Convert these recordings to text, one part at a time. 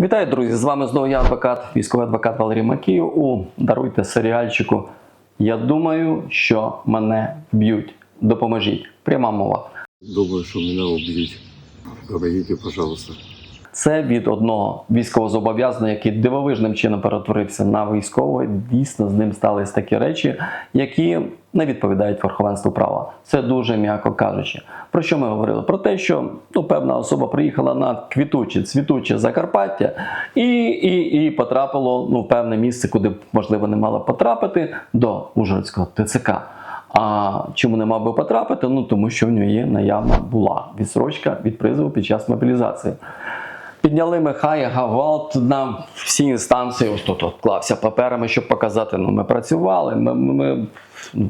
Вітаю, друзі! З вами знову я, адвокат, військовий адвокат Валерій Макіїв у даруйте серіальчику. Я думаю, що мене б'ють. Допоможіть. Пряма мова. Думаю, що мене об'ють. Помогите, пожалуйста. Це від одного військовозобов'язаного, який дивовижним чином перетворився на військового. Дійсно, з ним сталися такі речі, які не відповідають верховенству права. Це дуже м'яко кажучи. Про що ми говорили? Про те, що ну, певна особа приїхала на квітуче, цвітуче Закарпаття і, і, і потрапило ну, в певне місце, куди можливо не мала потрапити до Ужгородського ТЦК. А чому не мав би потрапити? Ну тому що в нього є наявна була відсрочка від призову під час мобілізації. Підняли Михая Гавалт на всі інстанції. Ось тут клався паперами, щоб показати. Ну, ми працювали. Ми, ми, ми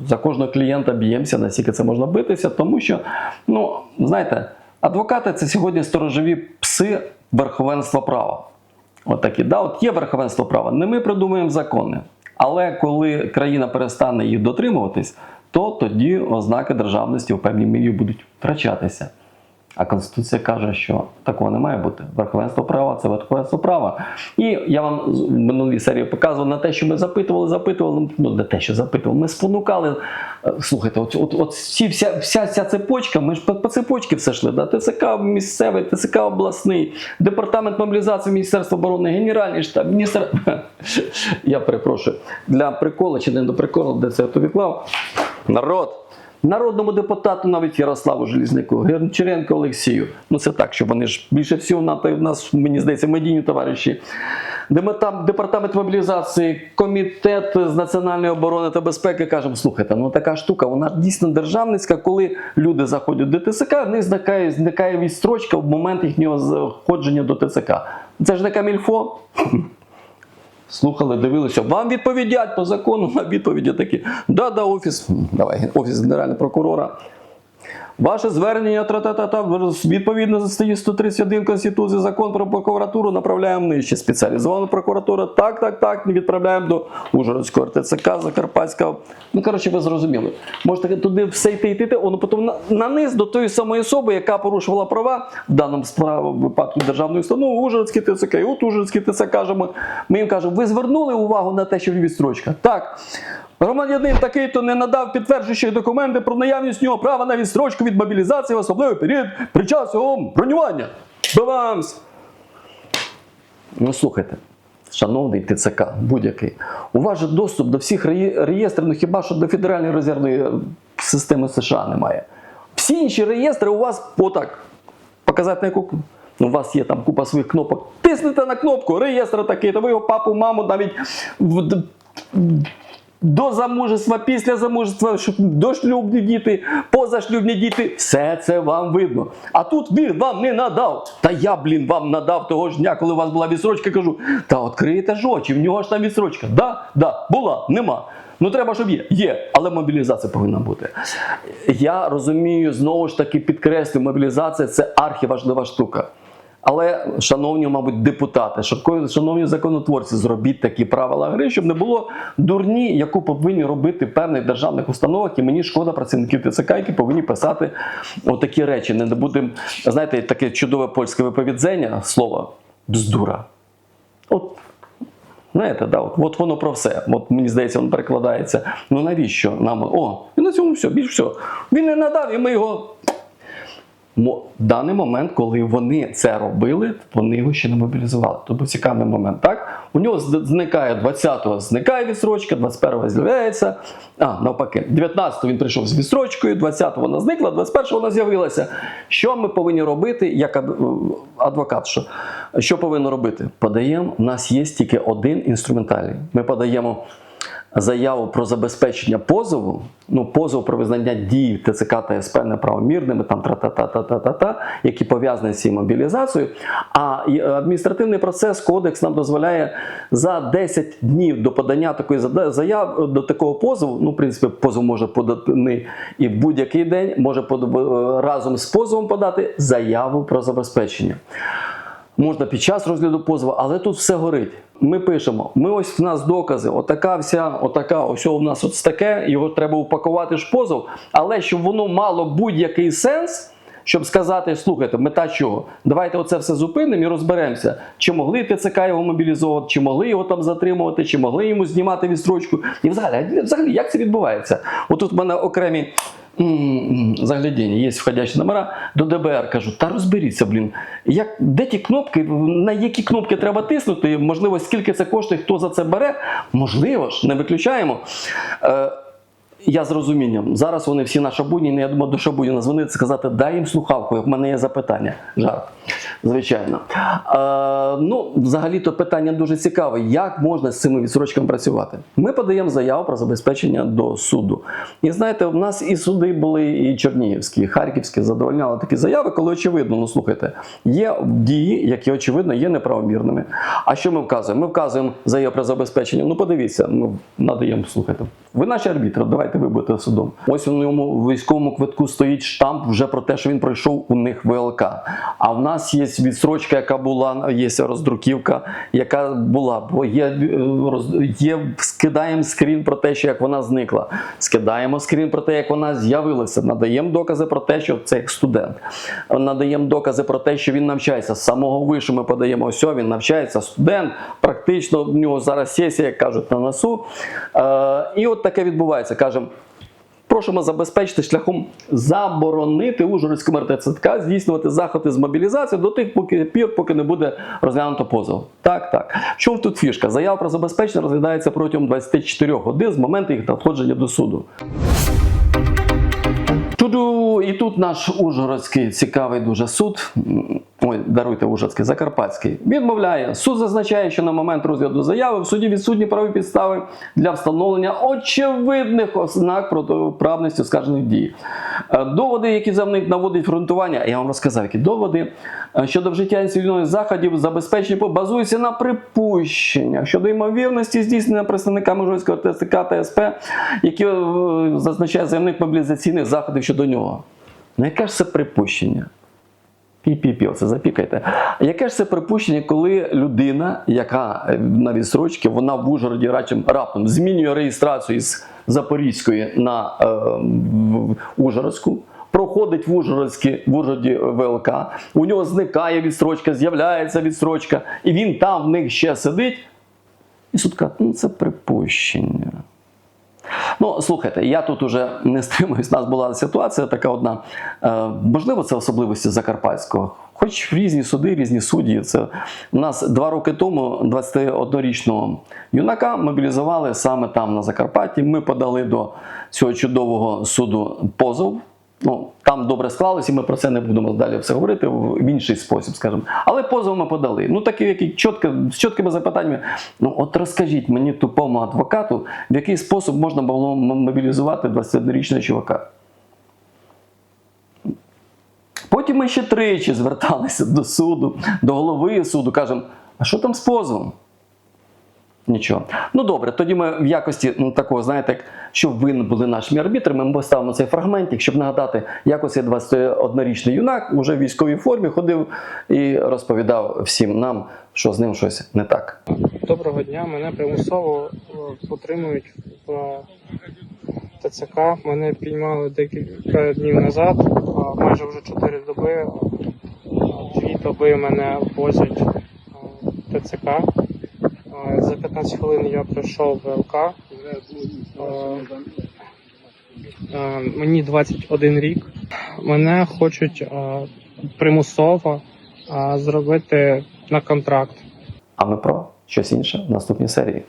за кожного клієнта б'ємося, наскільки це можна битися, тому що, ну, знаєте, адвокати це сьогодні сторожові пси верховенства права. От такі, да, от є верховенство права. Не ми придумуємо закони. Але коли країна перестане їх дотримуватись, то тоді ознаки державності в певній мірі будуть втрачатися. А Конституція каже, що такого не має бути. Верховенство права це верховенство права. І я вам в минулій серії показував на те, що ми запитували, запитували, ну не те, що запитували, ми спонукали. Е, Слухайте, от, от, от всі, вся, вся ця цепочка, ми ж по, по цепочці все йшли. Да? ТЦК місцевий, ТЦК обласний, департамент мобілізації Міністерства оборони, Генеральний штаб, міністр. Я перепрошую, для приколу чи не до приколу, де це я тобі клав. Народ. Народному депутату навіть Ярославу Желізняку, Герчаренко Олексію. Ну це так, що вони ж більше всього в нас, мені здається, медійні товариші. Демета- Департамент мобілізації, комітет з національної оборони та безпеки кажемо, слухайте, ну така штука, вона дійсно державницька, коли люди заходять до ТЦК, в них зникає, зникає відстрочка в момент їхнього заходження до ТЦК. Це ж не камільфо. Слухали, дивилися, вам відповідять по закону, на відповіді такі. Да, да, офіс, давай, офіс генерального прокурора. Ваше звернення тра-та-та-та, відповідно до статті 131 Конституції закон про прокуратуру направляємо нижче. Спеціалізована прокуратура. Так, так, так, відправляємо до Ужгородського РТЦК, Закарпатського. Ну, коротше, ви зрозуміли. Можете туди все йти йти, йти, воно потім на низ до тої самої особи, яка порушувала права в даному справі випадку державної установи, Ужгородський ТЦК. І от Ужгородський ТЦК кажемо. Ми їм кажемо, ви звернули увагу на те, що відстрочка? Так. Громадянин такий-то не надав підтверджуючі документи про наявність нього права на відстрочку від мобілізації в особливий період під час його бронювання. Бавамс! Ну слухайте, шановний ТЦК, будь-який, у вас же доступ до всіх реєстрів, ну хіба що до Федеральної резервної е, системи США немає. Всі інші реєстри у вас отак. Показати на яку. Ну, у вас є там купа своїх кнопок. Тиснете на кнопку, реєстр такий, то ви його папу, маму навіть до замужества, після замужества, щоб дошлюбні діти, позашлюбні діти, все це вам видно. А тут він вам не надав. Та я, блін, вам надав того ж дня, коли у вас була відсрочка, кажу, та відкриєте ж очі, в нього ж там відсрочка. Да, да, була, нема. Ну треба, щоб є. Є, але мобілізація повинна бути. Я розумію, знову ж таки підкреслю, мобілізація це архіважлива штука. Але, шановні, мабуть, депутати, шановні- законотворці, зробіть такі правила гри, щоб не було дурні, яку повинні робити певних державних установах. І мені шкода працівників ТЦК, які повинні писати отакі речі. Не будемо, знаєте, таке чудове польське виповідзення, слово бздура. От Знаєте, да, от, от воно про все. От мені здається, воно перекладається. Ну навіщо нам? О, і на цьому все, більш все. Він не надав, і ми його. В даний момент, коли вони це робили, вони його ще не мобілізували. Був цікавий момент. Так? У нього зникає 20-го зникає відстрочка, 21-го з'являється. А, навпаки, 19-го він прийшов з відстрочкою, 20-го вона зникла, 21-го вона з'явилася. Що ми повинні робити як ад- адвокат? Що, що повинно робити? Подаємо, у нас є тільки один інструментарій. Ми подаємо заяву про забезпечення позову, ну позов про визнання дій ТЦК та СП неправомірними, там тра-та-та-та-та-та-та, які пов'язані з цією мобілізацією. А адміністративний процес, кодекс нам дозволяє за 10 днів до подання такої заяви до такого позову. Ну, в принципі, позов може подати і в будь-який день, може разом з позовом подати заяву про забезпечення можна під час розгляду позову, але тут все горить. Ми пишемо, ми ось в нас докази, отака вся, отака, ось у нас ось таке, його треба упакувати ж позов, але щоб воно мало будь-який сенс, щоб сказати: слухайте, мета чого? Давайте оце все зупинимо і розберемося, чи могли ТЦК його мобілізовувати, чи могли його там затримувати, чи могли йому знімати відстрочку. І взагалі, взагалі як це відбувається? Отут в мене окремі. Заглядіння, є входящі номера до ДБР. Кажу, та розберіться, блін. Як, де ті кнопки, на які кнопки треба тиснути? Можливо, скільки це коштує, хто за це бере? Можливо ж, не виключаємо. Е, я з розумінням. Зараз вони всі на Шабуні, я думаю, до Шабуніна дзвонити, сказати, дай їм слухавку, як в мене є запитання. Жарт. Звичайно. Е, ну, взагалі-то питання дуже цікаве. Як можна з цими відсрочками працювати? Ми подаємо заяву про забезпечення до суду. І знаєте, в нас і суди були, і Чернігівські, і Харківські задовольняли такі заяви, коли очевидно, ну слухайте, є дії, які очевидно є неправомірними. А що ми вказуємо? Ми вказуємо заяву про забезпечення. Ну, подивіться, ми надаємо, слухайте. Ви наші арбітри, давайте ви будете судом. Ось у ньому військовому квитку стоїть штамп вже про те, що він пройшов у них ВЛК. А в нас є відстрочка, яка була, є роздруківка, яка була, бо є, е, є скидаємо скрін про те, що як вона зникла. Скидаємо скрін про те, як вона з'явилася. Надаємо докази про те, що це студент. Надаємо докази про те, що він навчається. З самого вишу ми подаємо ось він навчається, студент. Практично в нього зараз сесія, як кажуть, на носу. Е, і от таке відбувається. Кажемо. Просимо забезпечити шляхом заборонити Ужгородському РТЦК здійснювати заходи з мобілізації до тих поки, пір, поки не буде розглянуто позов. Так, так. В чому тут фішка? Заява про забезпечення розглядається протягом 24 годин з моменту їх надходження до суду. Туду, і тут наш Ужгородський цікавий дуже суд. Ой, даруйте Ужгородський, Закарпатський. Відмовляє. Суд зазначає, що на момент розгляду заяви в суді відсутні правові підстави для встановлення очевидних ознак протиправності оскаржених дій. Е, Доводи, які за них наводить фронтування, я вам розказав, які доводи е, щодо вжиття цивільних заходів забезпечення базуються на припущеннях щодо ймовірності здійснення представниками Ужгородського ТСК та СП, які е, зазначає заявник мобілізаційних заходів щодо нього. Ну яке ж це припущення? Пі-пі-пі, оце запікайте. Яке ж це припущення, коли людина, яка е, на відсрочці, вона в Ужгороді рачем раптом змінює реєстрацію з Запорізької на е, Ужгородську, проходить в Ужгородській в Ужгороді ВЛК, у нього зникає відстрочка, з'являється відстрочка, і він там в них ще сидить. І суд каже, ну це припущення. Ну, слухайте, я тут уже не стримуюсь. У нас була ситуація така одна. Е, можливо, це особливості Закарпатського. Хоч в різні суди, різні судді. Це у нас два роки тому 21-річного юнака мобілізували саме там на Закарпатті. Ми подали до цього чудового суду позов. Ну, там добре склалося, і ми про це не будемо далі все говорити в інший спосіб, скажімо. Але позов ми подали. Ну, такі, які чітко, з чіткими запитаннями. Ну, от розкажіть мені, тупому адвокату, в який спосіб можна було мобілізувати 21-річного чувака. Потім ми ще тричі зверталися до суду, до голови суду, кажемо, а що там з позовом? Нічого. Ну добре, тоді ми в якості ну, такого, знаєте, щоб ви були нашими арбітрами, ми поставимо цей фрагментик, щоб нагадати, як ось цей 21-річний юнак уже в військовій формі ходив і розповідав всім нам, що з ним щось не так. Доброго дня. Мене примусово е, утримують в ТЦК. Мене піймали декілька днів назад, майже вже 4 доби. Дві доби мене возять е, в ТЦК. Е, За 15 хвилин я пройшов ВЛК. Е, е, Мені 21 рік. Мене хочуть е, примусово зробити на контракт. А ми про щось інше в наступній серії.